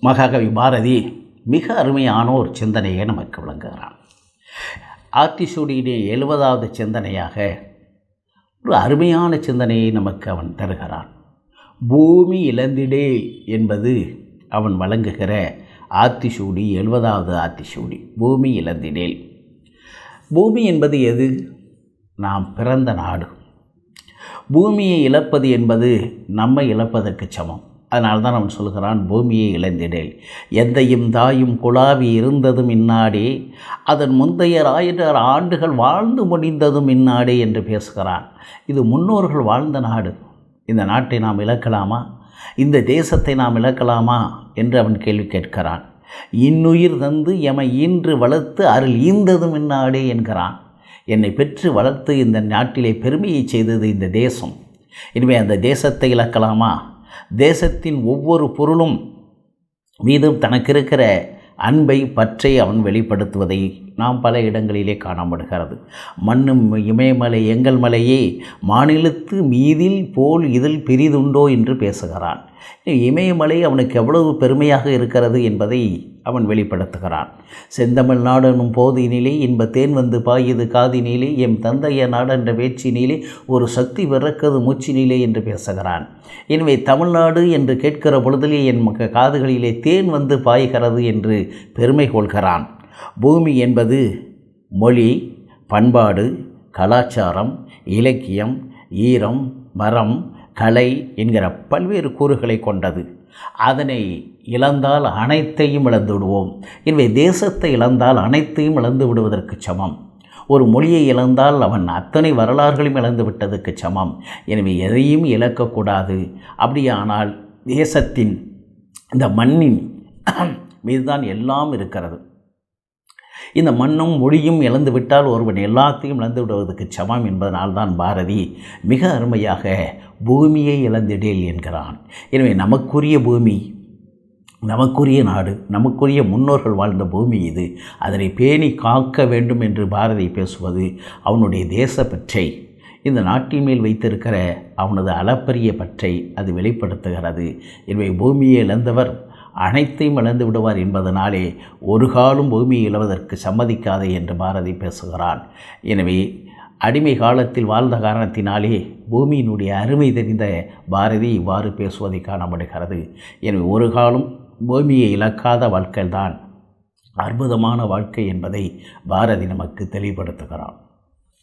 மகாகவி பாரதி மிக அருமையான ஒரு சிந்தனையை நமக்கு விளங்குகிறான் ஆத்திசூடியிலே எழுபதாவது சிந்தனையாக ஒரு அருமையான சிந்தனையை நமக்கு அவன் தருகிறான். பூமி இழந்திடே என்பது அவன் வழங்குகிற ஆத்திசூடி எழுபதாவது ஆத்திசூடி பூமி இழந்திடேல் பூமி என்பது எது? நாம் பிறந்த நாடு. பூமியை இழப்பது என்பது நம்மை இழப்பதற்கு சமம். அதனால தான் அவன் சொல்கிறான் பூமியை இழந்திடேல். எந்தையும் தாயும் குழாவி இருந்ததும் இன்னாடே. அதன் முந்தைய ஆயிரம் ஆண்டுகள் வாழ்ந்து முடிந்ததும் இன்னாடே என்று பேசுகிறான். இது முன்னோர்கள் வாழ்ந்த நாடு. இந்த நாட்டை நாம் இழக்கலாமா? இந்த தேசத்தை நாம் இழக்கலாமா? என்று அவன் கேள்வி கேட்கிறான். இன்னுயிர் தந்து எமை ஈன்று வளர்த்து அருள் ஈந்ததும் இன்னாடே என்கிறான். என்னை பெற்று வளர்த்து இந்த நாட்டிலே பெருமையை செய்தது இந்த தேசம். இனிமேல் அந்த தேசத்தை இழக்கலாமா? தேசத்தின் ஒவ்வொரு பொருளும் மீதும் தனக்கு இருக்கிற அன்பை பற்றை அவன் வெளிப்படுத்துவதை நாம் பல இடங்களிலே காணப்படுகிறது மண்ணும் இமயமலை எங்கள் மலையே மாநிலத்து மீதில் போல் இதில் பெரிதுண்டோ என்று பேசுகிறான். இமயமலை அவனுக்கு எவ்வளவு பெருமையாக இருக்கிறது என்பதை அவன் வெளிப்படுத்துகிறான். செந்தமிழ் நாடனும் போதினிலே இன்ப தேன் வந்து பாயுது காதினிலே எம் தந்தைய நாடென்ற பேச்சினிலே ஒரு சக்தி பிறக்கது மூச்சினிலே என்று பேசுகிறான். எனவே தமிழ்நாடு என்று கேட்கிற பொழுதிலே என் மக்க காதுகளிலே தேன் வந்து பாய்கிறது என்று பெருமை கொள்கிறான். பூமி என்பது மொழி பண்பாடு கலாச்சாரம் இலக்கியம் ஈரம் மரம் கலை என்கிற பல்வேறு கூறுகளை கொண்டது. அதனை இழந்தால் அனைத்தையும் இழந்து விடுவோம். எனவே தேசத்தை இழந்தால் அனைத்தையும் இழந்து விடுவதற்கு சமம். ஒரு மொழியை இழந்தால் அவன் அத்தனை வரலாறுகளையும் இழந்து விட்டதுக்கு சமம். எனவே எதையும் இழக்கக்கூடாது அப்படியானால் தேசத்தின் இந்த மண்ணின் மீதுதான் எல்லாம் இருக்கிறது. இந்த மண்ணும் மொழியும் இழந்து விட்டால் ஒருவன் எல்லாத்தையும் இழந்து விடுவதற்கு சமம் என்பதனால் தான் பாரதி மிக அருமையாக பூமியை இழந்திடேல் என்கிறான். எனவே நமக்குரிய பூமி நமக்குரிய நாடு நமக்குரிய முன்னோர்கள் வாழ்ந்த பூமி இது. அதனை பேணி காக்க வேண்டும் என்று பாரதி பேசுவது அவனுடைய தேசப்பற்றை இந்த நாட்டின் மேல் வைத்திருக்கிற அவனது அளப்பரிய பற்றை அது வெளிப்படுத்துகிறது. எனவே பூமியை இழந்தவர் அனைத்தையும் இழந்து விடுவார் என்பதனாலே ஒரு காலம் பூமியை இழவதற்கு சம்மதிக்காதே என்று பாரதி பேசுகிறான். எனவே அடிமை காலத்தில் வாழ்ந்த காரணத்தினாலே பூமியினுடைய அருமை தெரிந்த பாரதி இவ்வாறு பேசுவதை காணப்படுகிறது. எனவே ஒரு காலம் பூமியை இழக்காத வாழ்க்கைதான் அற்புதமான வாழ்க்கை என்பதை பாரதி நமக்கு தெளிவுபடுத்துகிறான்.